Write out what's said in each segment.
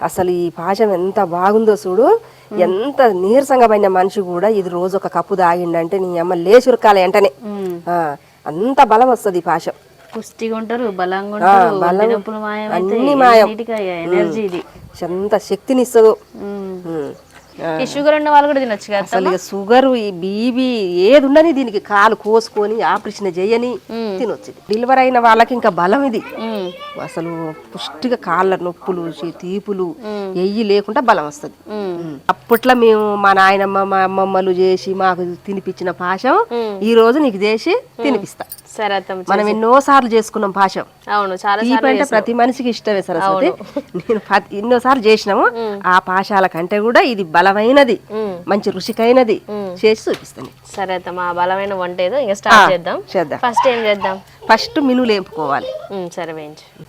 అసలు ఈ పాశం ఎంత బాగుందో చూడు. ఎంత నీరసంగా పడిన మనిషి కూడా ఇది రోజు ఒక కప్పు తాగిండంటే నీ అమ్మ లేచురకాలి వెంటనే ఆ, అంత బలం వస్తుంది ఈ పాశం పుష్టిగా ఉంటారు బలంగా అయితే అన్ని మాయం. ఎనర్జీ ఎంత శక్తిని ఇస్తుందో ఉమ్. ఉమ్. ఈ షుగర్ ఉన్న వాళ్ళు కూడా తినొచ్చు కదా అసలు షుగర్ ఈ బీబీ ఏది ఉండని దీనికి? కాలు కోసుకొని ఆపరేషన్ చేయని తినొచ్చు డెలివరీ అయిన వాళ్ళకి ఇంకా బలం ఇది. అసలు పుష్టిగా కాళ్ళ నొప్పులు తీపులు ఎయ్యి లేకుండా బలం వస్తుంది. అప్పట్లో మేము మా నాయనమ్మ మా అమ్మమ్మలు చేసి మాకు తినిపించిన పాశం ఈ రోజు నీకు చేసి తినిపిస్తా. మనం ఎన్నో సార్లు చేసుకున్నాం పాశం. అవును చాలా ప్రతి మనిషికి ఇష్టమే సరస్వతి. నేను పది- ఎన్నోసార్లు చేసినాము. ఆ పాశాల కంటే కూడా ఇది బలమైనది. మంచి రుచికైనది. చేసి చూపిస్తాను సరే అత్తమ్మ ఆ బలమైన వంట ఏదో ఇంకా స్టార్ట్ చేద్దాం. చేద్దాం. ఫస్ట్ ఏం చేద్దాం? ఫస్ట్ మినువులు వేపుకోవాలి ఉమ్, సరే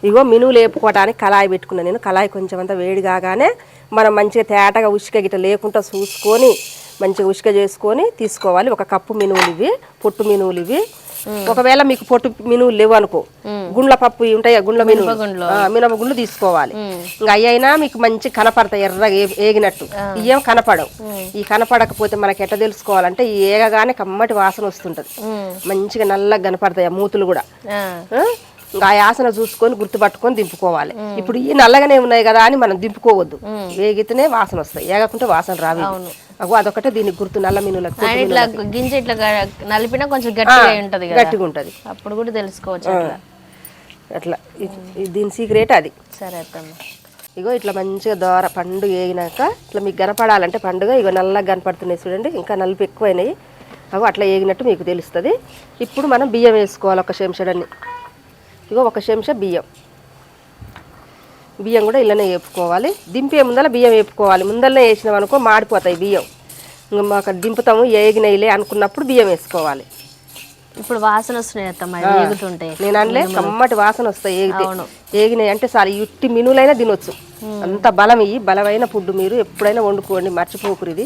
ఇగో మినువులు వేపుకోవడానికి కళాయి పెట్టుకున్నాను నేను. కళాయి కొంచెం అంతా వేడి కాగానే మనం మంచిగా తేటగా ఉసుక గిట్ట లేకుండా చూసుకొని మంచిగా ఉసుక చేసుకొని తీసుకోవాలి. ఒక కప్పు మినువులు ఇవి పొట్టు మినువులు ఇవి ఒకవేళ మీకు పొట్టు మినువులు లేవు అనుకో గుండ్ల పప్పు ఉంటాయి? గుండ్ల మినువులు. ఆ, మినప గుండ్లు తీసుకోవాలి. ఇంకా అయినా మీకు మంచి కనపడతాయి ఎర్రగా ఏ- ఏగినట్టు. ఇవేం కనపడవు. ఈ కనపడకపోతే మనకి ఎట్లా తెలుసుకోవాలంటే ఈ ఏగగానే కమ్మటి వాసన వస్తుంటది. మంచిగా నల్లగా కనపడతాయి ఆ మూతులు కూడా? ఇంకా ఆ యాసన చూసుకొని గుర్తుపట్టుకొని దింపుకోవాలి. ఇప్పుడు ఈ నల్లగానే ఉన్నాయి కదా అని మనం దింపుకోవద్దు. వేగితేనే వాసన వస్తాయి. ఏగకుంటే వాసన రావి అగో అదొకటే దీనికి గుర్తు నల్ల మినులకు ఇట్లా గింజ ఇట్లా నలిపినా కొంచెం గట్టిగా ఉంటది గట్టిగా ఉంటది. అప్పుడు కూడా తెలుసుకోవచ్చు అట్లా. దీని సీక్రెట్ అది. సరే అత్తమ్మ. ఇగో ఇట్లా మంచిగా దోర పండు వేగినాక ఇట్లా మీకు కనపడాలంటే పండుగ ఇగో నల్లగా కనపడుతున్నాయి చూడండి ఇంకా నలుపు ఎక్కువైనాయి. అగో అట్లా వేగినట్టు మీకు తెలుస్తుంది. ఇప్పుడు మనం బియ్యం వేసుకోవాలి ఒక చెంచడన్ని. ఇగో ఒక చెంచా బియ్యం. బియ్యం కూడా ఇళ్ళనే వేపుకోవాలి. దింపే ముందర బియ్యం వేపుకోవాలి. ముందరనే వేసినాం అనుకో మాడిపోతాయి బియ్యం. ఇంకా మాకు దింపుతాము ఏగినాయిలే అనుకున్నప్పుడు బియ్యం వేసుకోవాలి. ఇప్పుడు వాసన వస్తున్నాయి నేను అనలే కమ్మటి వాసన వస్తాయి ఏగితే. ఏగినాయి అంటే సార్ ఇట్టి మినులైనా తినొచ్చు. అంత బలం ఇవి బలమైన ఫుడ్ మీరు ఎప్పుడైనా వండుకోండి మర్చిపోకురు ఇది.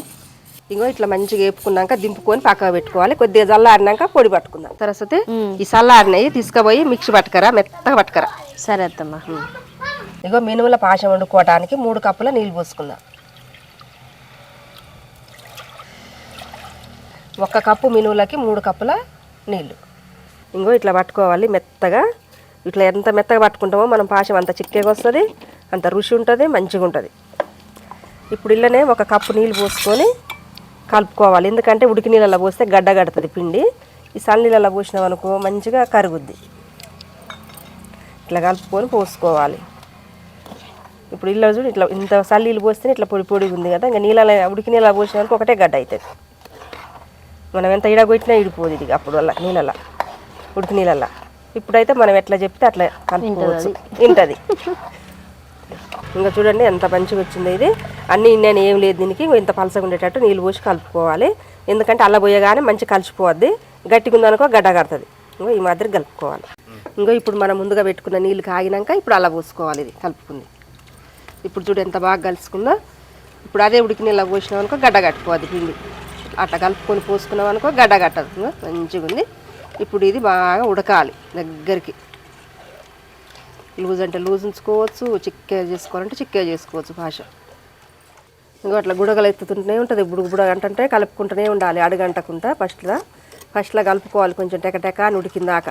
ఇంకో ఇట్లా మంచిగా వేపుకున్నాక దింపుకొని పక్కకు పెట్టుకోవాలి. కొద్దిగా చల్లారినాక పొడి పట్టుకుందాం. తర్వాత ఈ చల్లారినవి తీసుకుపోయి మిక్సీ పట్టుకరా మెత్తగా పట్టుకరా. సరే అత్తమ్మ. ఇగో మినుముల పాశం వండుకోవడానికి మూడు కప్పుల నీళ్ళు పోసుకుందాం. ఒక కప్పు మినువులకి మూడు కప్పుల నీళ్ళు. ఇంకో ఇట్లా పట్టుకోవాలి మెత్తగా. ఇట్లా ఎంత మెత్తగా పట్టుకుంటామో మనం పాశం అంత చిక్కగా వస్తుంది అంత రుచి ఉంటుంది మంచిగా ఉంటుంది. ఇప్పుడు ఇళ్ళనే ఒక కప్పు నీళ్ళు పోసుకొని కలుపుకోవాలి. ఎందుకంటే ఉడికి నీళ్ళలో పోస్తే గడ్డ కడుతుంది పిండి. ఈ సన్న నీళ్ళలో పోసినాం అనుకో మంచిగా కరుగుద్ది. ఇట్లా కలుపుకొని పోసుకోవాలి. ఇప్పుడు ఇల్లు చూడు ఇట్లా ఇంత సల్లీలు పోస్తే ఇట్లా పొడి పొడిగా ఉంది కదా. ఇంకా నీళ్ళ ఉడికి నీళ్ళ పోసినాక ఒకటే గడ్డ అవుతుంది. మనం ఎంత ఇడగొట్టినా ఇడిపోదు ఇది అప్పుడు వల్ల నీళ్ళ ఉడికి నీళ్ళ ఇప్పుడైతే మనం ఎట్లా చెప్తే అట్లా కలుపుకోవచ్చు. తింటుంది ఇంకా చూడండి ఎంత మంచిగా వచ్చింది ఇది. అన్నీ నేను ఏం లేదు దీనికి ఇంత పలసగా ఉండేటట్టు నీళ్ళు పోసి కలుపుకోవాలి. ఎందుకంటే అల్ల పోయగానే మంచి కలిసిపోద్ది. గట్టిగా ఉందనుకో గడ్డ కడుతుంది. ఇంకో ఈ మాదిరి కలుపుకోవాలి. ఇంకో ఇప్పుడు మనం ముందుగా పెట్టుకున్న నీళ్ళు కాగినాక ఇప్పుడు అలా పోసుకోవాలి ఇది కలుపుకుంది. ఇప్పుడు చూడు ఎంత బాగా కలుసుకుందో. ఇప్పుడు అదే ఉడికి నీళ్ళ పోసినాం అనుకో గడ్డ కట్టుకోవాలి పిండి. అట్లా కలుపుకొని పోసుకున్నాం అనుకో గడ్డ కట్టదు. మంచిగా ఉంది. ఇప్పుడు ఇది బాగా ఉడకాలి దగ్గరికి. లూజ్ అంటే లూజ్ ఉంచుకోవచ్చు చిక్కే చేసుకోవాలంటే చిక్కే చేసుకోవచ్చు భాష. ఇంకా అట్లా గుడగలు ఎత్తుతుంటూనే ఉంటుంది బుడుగు బుడగ అంటే కలుపుకుంటూనే ఉండాలి అడుగంటకుండా ఫస్ట్లో ఫస్ట్లో కలుపుకోవాలి కొంచెం టెకటెక టెక అని ఉడికిందాక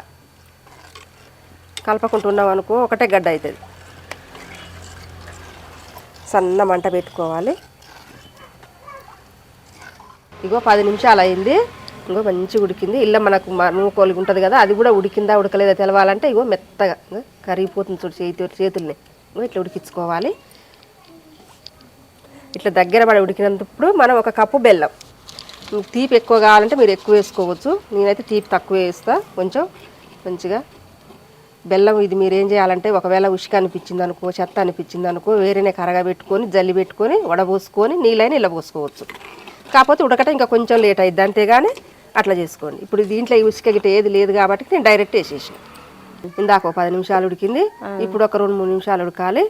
ఉన్నాం అనుకో ఒకటే గడ్డ అవుతుంది సన్న మంట పెట్టుకోవాలి. ఇగో పది నిమిషాలు అయింది ఇంకో మంచిగా ఉడికింది. ఇళ్ళ మనకు నూకోలిగి ఉంటుంది కదా అది కూడా ఉడికిందా ఉడకలేదా తెలవాలంటే ఇగో మెత్తగా కరిగిపోతుంది చూడు చేతి చేతుల్ని. ఇట్లా ఉడికించుకోవాలి. ఇట్లా దగ్గర పడి ఉడికినంతప్పుడు మనం ఒక కప్పు బెల్లం. తీపి ఎక్కువ కావాలంటే మీరు ఎక్కువ వేసుకోవచ్చు. నేనైతే తీపి తక్కువ వేస్తా. కొంచెం మంచిగా బెల్లం ఇది మీరు ఏం చేయాలంటే ఒకవేళ ఉషిక అనిపించింది అనుకో చెత్త అనిపించింది అనుకో వేరేనే కరగా పెట్టుకొని జల్లి పెట్టుకొని వడబోసుకొని నీళ్ళైనా ఇలా పోసుకోవచ్చు. కాకపోతే ఉడకటం ఇంకా కొంచెం లేట్ అయింది అంతేగాని అట్లా చేసుకోండి. ఇప్పుడు దీంట్లో ఈ ఉసుక గిట్ట ఏది లేదు కాబట్టి నేను డైరెక్ట్ వేసేసాను. ఇందాక ఒక పది నిమిషాలు ఉడికింది. ఇప్పుడు ఒక రెండు మూడు నిమిషాలు ఉడకాలి.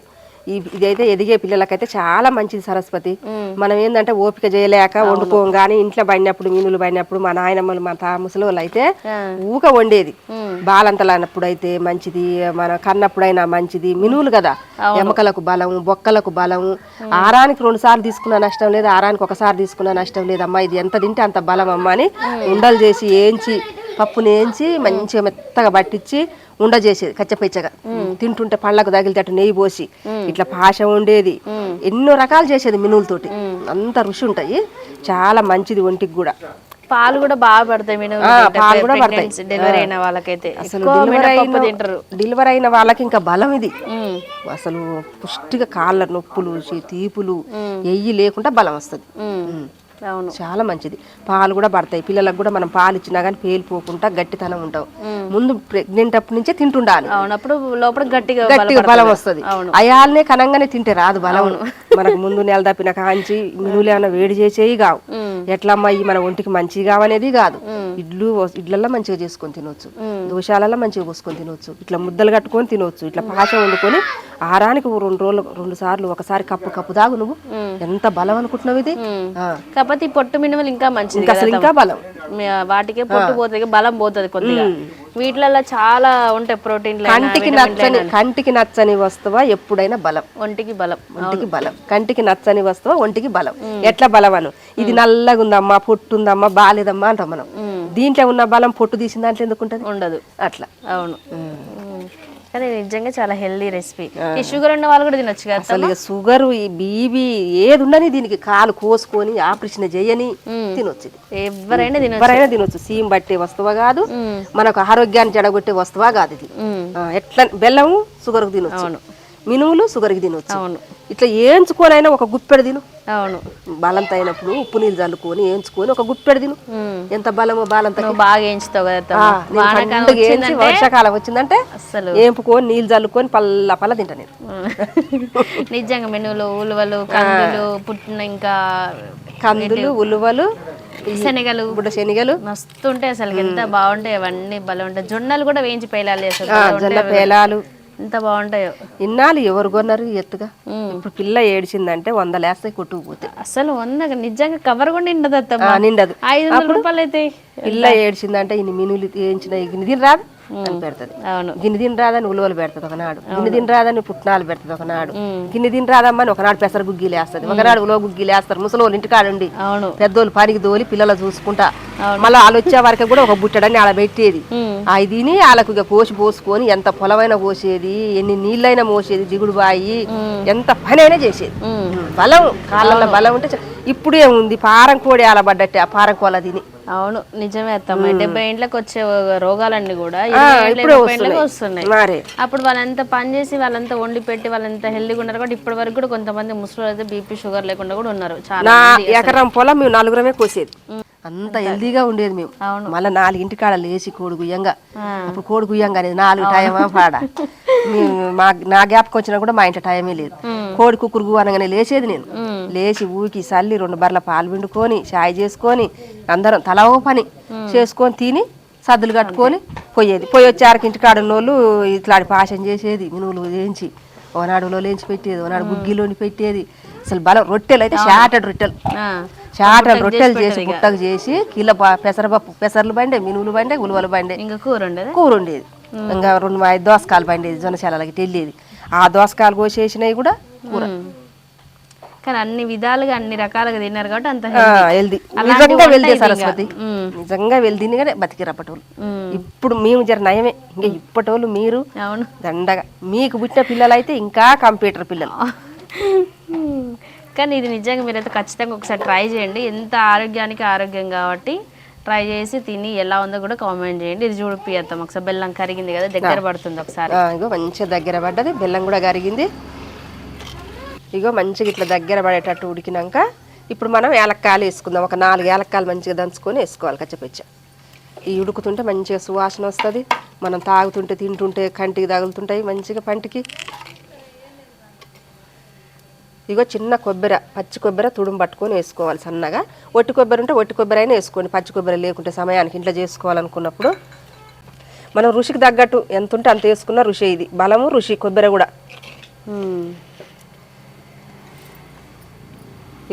ఇదైతే ఎదిగే పిల్లలకైతే చాలా మంచిది సరస్వతి. మనం ఏంటంటే ఓపిక చేయలేక వండుకోం కానీ ఇంట్లో పడినప్పుడు మీనులు పడినప్పుడు మా నాయనమ్మలు మా తా ముసలి అయితే ఊక వండేది. బాలంతలన్నప్పుడు అయితే మంచిది మన కన్నప్పుడైనా మంచిది. మినువులు కదా ఎముకలకు బలం బొక్కలకు బలం ఆరానికి రెండు సార్లు తీసుకున్న నష్టం లేదు ఆరానికి ఒకసారి తీసుకున్న నష్టం లేదు. అమ్మా ఇది ఎంత తింటే అంత బలం అమ్మా అని ఉండలు చేసి ఏంచి పప్పుని ఏంచి మంచిగా మెత్తగా పట్టించి ఉండ చేసేది కచ్చపెచ్చగా తింటుంటే పళ్ళకు తగిలితేట్టు నెయ్యి పోసి ఇట్లా పాశ ఉండేది ఎన్నో రకాలు చేసేది మినువులతోటి అంత రుచి ఉంటాయి. చాలా మంచిది ఒంటికి కూడా. పాలు కూడా బాగా పడతాయి పాలు కూడా పడతాయి. డెలివరీ అయిన వాళ్ళకైతే అసలు డెలివరీ అయిన తింటారు. డెలివరీ అయిన వాళ్ళకి ఇంకా బలం ఇది. అసలు పుష్టిగా కాళ్ళ నొప్పులు తీపులు ఎయ్యి లేకుండా బలం వస్తుంది. అవును. చాలా మంచిది. పాలు కూడా పడతాయి. పిల్లలకు కూడా మనం పాలు ఇచ్చినా కానీ పేలిపోకుండా గట్టితనం ఉంటాం ముందు ప్రెగ్నెంట్ అప్పటి నుంచే తింటుండాలి. లోపల గట్టిగా గట్టిగా. బలం వస్తుంది. అయాలనే కనంగానే తింటే రాదు బలం. మనకు ముందు నెల తప్పిన కాంచి మినువులు ఏమైనా వేడి చేసేవి కావు. ఎట్లమ్మా ఈ మన ఒంటికి మంచివి కావనేది కాదు. ఇడ్లు ఇడ్లల్లో మంచిగా చేసుకొని తినొచ్చు. దోషాలలో మంచిగా పోసుకొని తినొచ్చు. ఇట్లా ముద్దలు కట్టుకొని తినొచ్చు. ఇట్లా పాచ వండుకొని ఆరానికి ఓ రెండు రోజులు రెండు సార్లు ఒకసారి కప్పు కప్పు తాగు నువ్వు. ఎంత బలం అనుకుంటున్నావు ఇది. కాకపోతే ఈ పొట్టు మినుములు ఇంకా మంచిది ఇంకా అసలు ఇంకా బలం. వాటికే పొట్టు పోతుంది బలం పోతుంది కొద్దిగా. వీటిలలో చాలా ఉంటాయి ప్రోటీన్లు కంటికి నచ్చని. కంటికి నచ్చని వస్తువా ఎప్పుడైనా బలం. ఒంటికి బలం ఒంటికి బలం. కంటికి నచ్చని వస్తువు ఒంటికి బలం. ఎట్లా బలం అను? ఇది నల్లగా ఉందమ్మా పొట్టు ఉందమ్మా బాలేదమ్మా అంటాం మనం. దీంట్లో ఉన్న బలం పొట్టు తీసిన దాంట్లో ఎందుకు ఉంటది? ఉండదు. అట్లా. అవును. కానీ నిజంగా చాలా హెల్దీ రెసిపీ. ఈ షుగర్ ఉన్న వాళ్ళు కూడా తినొచ్చు కదా అసలు ఇక షుగర్ ఈ బీబీ ఏది ఉండని దీనికి కాలు కోసుకొని ఆపరేషన్ చేయని తినొచ్చు ఎవరైనా తినొచ్చు. ఎవరైనా తినొచ్చు. సీమ్ పట్టే వస్తువా కాదు మనకు ఆరోగ్యాన్ని జడగొట్టే వస్తువా కాదు ఇది. ఎట్లా బెల్లము షుగర్కి తినొచ్చు. మినుములు షుగర్కి తినొచ్చు. అవును. ఇట్లా ఏంచుకోనైనా ఒక గుప్పెడు తిను. అవును. బలంత అయినప్పుడు ఉప్పు నీళ్ళు చల్లుకొని ఏంచుకొని ఒక గుప్పెడు తిను. ఎంత బలమో బాలంత బాగా వేయించుతావు కదా వర్షాకాలం వచ్చిందంటే అస్సలు. ఏంపుకొని నీళ్ళు చల్లుకొని పల్ల పల్ల తింటా నేను. నిజంగా మెనువులు ఉలువలు కందులు పుట్టిన ఇంకా కందులు ఉలువలు శనగలు. బుడ్డ శనగలు. మస్తు ఉంటాయి అసలు. ఎంత బాగుంటాయి అవన్నీ భలే ఉంటాయి. జొన్నలు కూడా వేయించి పేలాలి అసలు. జొన్న. పేలాలు. ఎంత బాగుంటాయో. ఇన్నాళ్ళు ఎవరు కొన్నారు ఎత్తుగా. ఇప్పుడు పిల్ల ఏడిచిందంటే వంద లేస్తాయి కొట్టుకుపోతే. అసలు వంద నిజంగా కవర్ కూడా నిండదు నిండదు. ఐదు వందల రూపాయలు అయితే పిల్ల ఏడిచిందంటే ఇన్ని మినులు గిన్నె తిని రాదు అని పెడుతుంది. అవును. గిన్నె తిని రాదని ఉలువలు పెడుతుంది ఒకనాడు. గిన్నె తిని రాదని పుట్నాలు పెడుతుంది ఒకనాడు. గిన్నె తిని రాదమ్మని ఒకనాడు పెసర గుగ్గిలు వేస్తుంది ఒకనాడు ఉలవ గుగ్గిలు వేస్తారు ముసలోళ్ళు అవును. పెద్దోళ్ళు పనికి దోలి పిల్లలు చూసుకుంటా. మళ్ళీ వాళ్ళు వచ్చే వరకు కూడా ఒక బుట్టడని అలా పెట్టేది. అవి తిని వాళ్ళకు ఇక పోసి పోసుకొని ఎంత పొలమైనా పోసేది ఎన్ని నీళ్ళైనా మోసేది జిగుడు బాయి ఎంత పని అయినా చేసేది. బలం కాళ్ళల్లో బలం ఉంటే ఇప్పుడు ఏముంది పారం కోడి ఆలబడ్డట్టే ఆ పారం కోల తిని. అవును నిజమే అత్తమ్మ డెబ్బై ఇంట్లోకి వచ్చే రోగాలన్నీ కూడా వస్తున్నాయి. అప్పుడు వాళ్ళంతా పని చేసి వాళ్ళంతా వండి పెట్టి వాళ్ళంతా హెల్దీగా ఉన్నారు కాబట్టి ఇప్పటి వరకు కూడా కొంతమంది ముసలి అయితే బీపీ షుగర్ లేకుండా కూడా ఉన్నారు. చాలా ఎకరం పొలం మేము నలుగురమే కోసేది. అంత హెల్దీగా ఉండేది మేము. అవును. మళ్ళీ నాలుగింటి కాడ లేచి కోడి గుయ్యంగా. అప్పుడు కోడి గుయ్యంగా అనేది నాలుగు టైమా పాడ. మా నా గ్యాప్కి వచ్చినా కూడా మా ఇంట్లో టైమే లేదు. కోడి కుక్కురు గు అనగానే లేచేది నేను. లేచి ఊకి సల్లి రెండు బర్ల పాలు పిండుకొని చాయ్ చేసుకొని అందరం తలా పని చేసుకొని తిని సద్దులు కట్టుకొని పోయేది. పోయి వచ్చారికి ఇంటికాడ ఉన్నోళ్ళు ఇట్లాంటి పాషం చేసేది మినువులు వేయించి ఓనాడులో లేచి పెట్టేది ఓనాడు గుగ్గిలోని పెట్టేది. అసలు బలం రొట్టెలు అయితే షాటెడ్ రొట్టెలు. చాటలు రొట్టెలు చేసి బుట్టకు చేసి కిలో పెసరపప్పు పెసర్లు బండే మినువులు బండే ఉలువలు బండే. ఇంకా కూర ఉండదు? కూర ఉండేది. ఇంకా రెండు ఐదు దోసకాయలు బండేది జొన్నశాలకి వెళ్ళేది ఆ దోసకాయలు కోసేసినవి కూడా కూర. కానీ అన్ని విధాలుగా అన్ని రకాలుగా తిన్నారు కాబట్టి అంత నిజంగా వెళ్తే సరస్వతి. నిజంగా వెళ్తీనిగానే బతికిరప్పటోళ్ళు. ఇప్పుడు మేము జర నయమే. ఇంకా ఇప్పటోళ్ళు మీరు దండగా. మీకు పుట్టిన పిల్లలు అయితే ఇంకా కంప్యూటర్ పిల్లలు. కానీ ఇది నిజంగా మీరైతే ఖచ్చితంగా ఒకసారి ట్రై చేయండి. ఎంత ఆరోగ్యానికి ఆరోగ్యం కాబట్టి. ట్రై చేసి తిని ఎలా ఉందో కూడా కామెంట్ చేయండి. ఇది చూడిపి అత్తం ఒకసారి బెల్లం కరిగింది కదా దగ్గర పడుతుంది ఒకసారి. ఇగో మంచిగా దగ్గర పడ్డది బెల్లం కూడా కరిగింది. ఇగో మంచిగా ఇట్లా దగ్గర పడేటట్టు ఉడికినాక ఇప్పుడు మనం ఏలక్కాయలు వేసుకుందాం. ఒక నాలుగు ఏలక్కాయలు మంచిగా దంచుకొని వేసుకోవాలి కచ్చపెచ్చ. ఈ ఉడుకుతుంటే మంచిగా సువాసన వస్తుంది. మనం తాగుతుంటే తింటుంటే కంటికి తగులుతుంటాయి మంచిగా పంటికి. ఇగో చిన్న కొబ్బరి పచ్చి కొబ్బరి తుడుము పట్టుకొని వేసుకోవాలి సన్నగా. ఒట్టి కొబ్బరి ఉంటే ఒట్టి కొబ్బరి అయినా వేసుకోండి. పచ్చి కొబ్బరి లేకుంటే సమయానికి ఇంట్లో చేసుకోవాలనుకున్నప్పుడు. మనం ఋషికి తగ్గట్టు ఎంత ఉంటే అంత వేసుకున్న ఋషి ఇది. బలము ఋషి కొబ్బరి కూడా.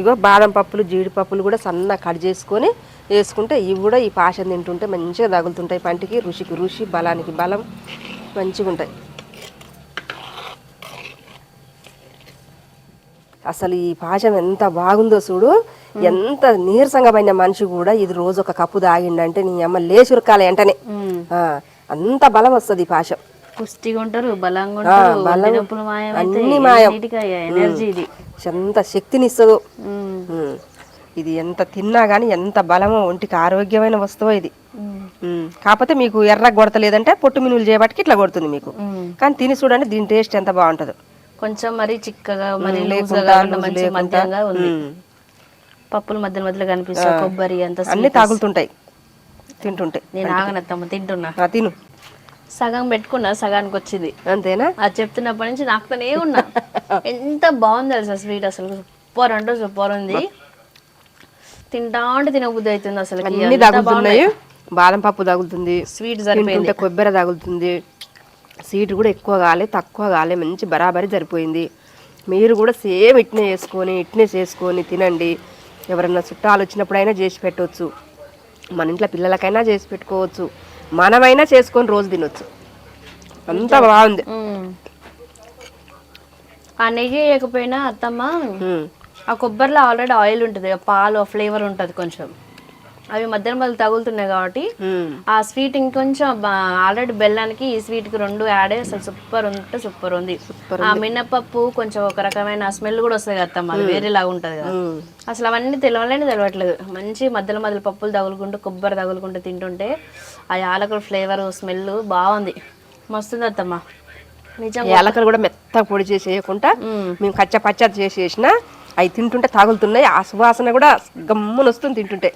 ఇగో బాదం పప్పులు జీడిపప్పులు కూడా సన్న కట్ చేసుకొని వేసుకుంటే ఇవి కూడా ఈ పాషన్ తింటుంటే మంచిగా తగులుతుంటాయి. పంటికి ఋషికి ఋషి బలానికి బలం మంచిగా ఉంటాయి అసలు ఈ పాశం ఎంత బాగుందో చూడు. ఎంత నీరసంగా పడిన మనిషి కూడా ఇది రోజు ఒక కప్పు తాగిండంటే నీ అమ్మ లేచి ఉరకాలి వెంటనే ఆ, అంత బలం వస్తుంది ఈ పాశం పుష్టిగా ఉంటారు బలంగా ఉంటారు ఒంటి నొప్పులు మాయం అయితే అన్ని మాయం. ఎనర్జీ ఇది. ఎంత శక్తిని ఇస్తుందో ఉమ్. ఉమ్. ఇది ఎంత తిన్నా కానీ ఎంత బలమో ఒంటికి ఆరోగ్యమైన వస్తువు ఇది. కాకపోతే మీకు ఎర్ర కొడతలేదంటే పొట్టు మినులు చేయబట్టి ఇట్లా కొడుతుంది మీకు. కానీ తిని చూడండి దీని టేస్ట్ ఎంత బాగుంటుందో. కొంచెం మరి చిక్కగా మరి లూజ్గా మంచి. మధ్యంగా ఉంది. పప్పులు మధ్య మధ్యలో కనిపిస్తాయి కొబ్బరి అంత అన్ని తాగులుతుంటాయి. తింటుంటే నేను ఆగనత్తమ్మ తింటున్నా. తిను. సగం పెట్టుకున్నా సగానికి వచ్చింది. అంతేనా? అది చెప్తున్నప్పటి నుంచి నాకుతోనే ఉన్నా. ఎంత బాగుంది తెలుసా స్వీట్ అసలు. సూపర్ అంటే సూపర్ ఉంది. తింటా అంటే తినబుద్ధి అవుతుంది అసలు బాదం పప్పు తగులుతుంది. స్వీట్ సరిపోయింది. కొబ్బరి తగులుతుంది. సీటు కూడా ఎక్కువ కాలే తక్కువ కాలే మంచి బరాబరి సరిపోయింది. మీరు కూడా సేమ్ ఇట్నే చేసుకొని ఇట్నే చేసుకొని తినండి. ఎవరన్నా చుట్టాలు వచ్చినప్పుడైనా చేసి పెట్టవచ్చు మన ఇంట్లో పిల్లలకైనా చేసి పెట్టుకోవచ్చు. మనమైనా చేసుకొని రోజు తినొచ్చు. అంత బాగుంది. ఆ నెయ్యి వేయకపోయినా అత్తమ్మ. ఆ కొబ్బరిలో ఆల్రెడీ ఆయిల్ ఉంటుంది పాలు ఫ్లేవర్ ఉంటుంది కొంచెం. అవి మధ్యలో మధ్యలో తగులుతున్నాయి కాబట్టి. ఆ స్వీట్ ఇంకొంచెం ఆల్రెడీ బెల్లానికి ఈ స్వీట్కి రెండు యాడ్ అయ్యి అసలు సూపర్ ఉంటే సూపర్ ఉంది. ఆ మినపప్పు కొంచెం ఒక రకమైన స్మెల్ కూడా వస్తుంది కదా అది వేరేలాగా ఉంటుంది కదా. అసలు అవన్నీ తెలవలేని తెలవట్లేదు. మంచి మధ్యలో మధ్యలో పప్పులు తగులుకుంటూ కొబ్బరి తగులుకుంటూ తింటుంటే ఆ యాలకుల ఫ్లేవర్ స్మెల్ బాగుంది. మస్తుంది అత్తమ్మ. నిజం యాలకలు కూడా మెత్తగా పొడి చేసి వేయకుండా మేము కచ్చా పచ్చా చేసి వేసిన అవి తింటుంటే తాగులుతున్నాయి ఆ సువాసన కూడా గమ్మున వస్తుంది తింటుంటే.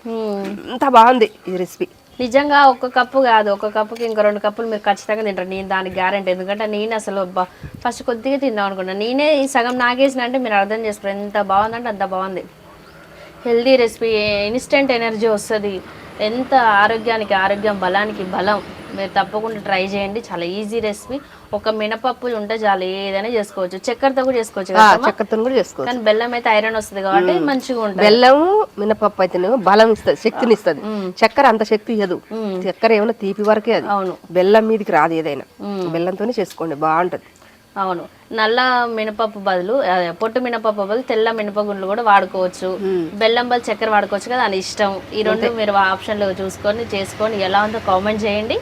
అంత బాగుంది ఈ రెసిపీ. నిజంగా ఒక కప్పు కాదు ఒక కప్పుకి ఇంకా రెండు కప్పులు మీరు ఖచ్చితంగా తింటారు. నేను దానికి గ్యారెంటీ ఎందుకంటే నేను అసలు ఫస్ట్ కొద్దిగా తిందాం అనుకున్నాను నేనే ఈ సగం నాగేసిన అంటే మీరు అర్థం చేసుకోరు ఎంత బాగుందంటే అంత బాగుంది. హెల్దీ రెసిపీ ఇన్స్టెంట్ ఎనర్జీ వస్తుంది. ఎంత ఆరోగ్యానికి ఆరోగ్యం బలానికి బలం. మీరు తప్పకుండా ట్రై చేయండి. చాలా ఈజీ రెసిపీ ఒక మినపప్పు ఉంటే చాలు ఏదైనా చేసుకోవచ్చు. చక్కెరతో కూడా చేసుకోవచ్చు? చక్కెరతో కూడా చేసుకోవచ్చు. కానీ బెల్లం అయితే ఐరన్ వస్తుంది కాబట్టి మంచిగా ఉంటుంది. బెల్లం మినపప్పు అయితేనేమో బలం ఇస్తుంది శక్తిని ఇస్తుంది. చక్కెర అంత శక్తి ఇవ్వదు చక్కెర ఏమైనా తీపి వరకే అది. అవును. బెల్లం మీదకి రాదు ఏదైనా. బెల్లంతోనే చేసుకోండి బాగుంటది. అవును. నల్ల మినపప్పు బదులు అదే, పొట్టు మినపప్పు బదులు తెల్ల మినపగుండ్లు కూడా వాడుకోవచ్చు. బెల్లం బదులు చక్కెర వాడుకోవచ్చు కదా అని ఇష్టం. ఈ రెండు మీరు ఆప్షన్లు చూసుకొని చేసుకొని ఎలా ఉందో కామెంట్ చేయండి.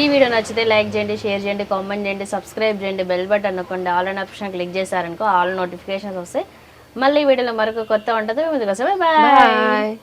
ఈ వీడియో నచ్చితే లైక్ చేయండి షేర్ చేయండి కామెంట్ చేయండి సబ్స్క్రైబ్ చేయండి బెల్ బటన్ నొక్కండి ఆల్ అన్ ఆప్షన్ క్లిక్ చేశారనుకో ఆల్ నోటిఫికేషన్స్ వస్తాయి. మళ్ళీ ఈ వీడియోలో మరొక కొత్త ఉంటుంది ముందుకు బాయ్ బాయ్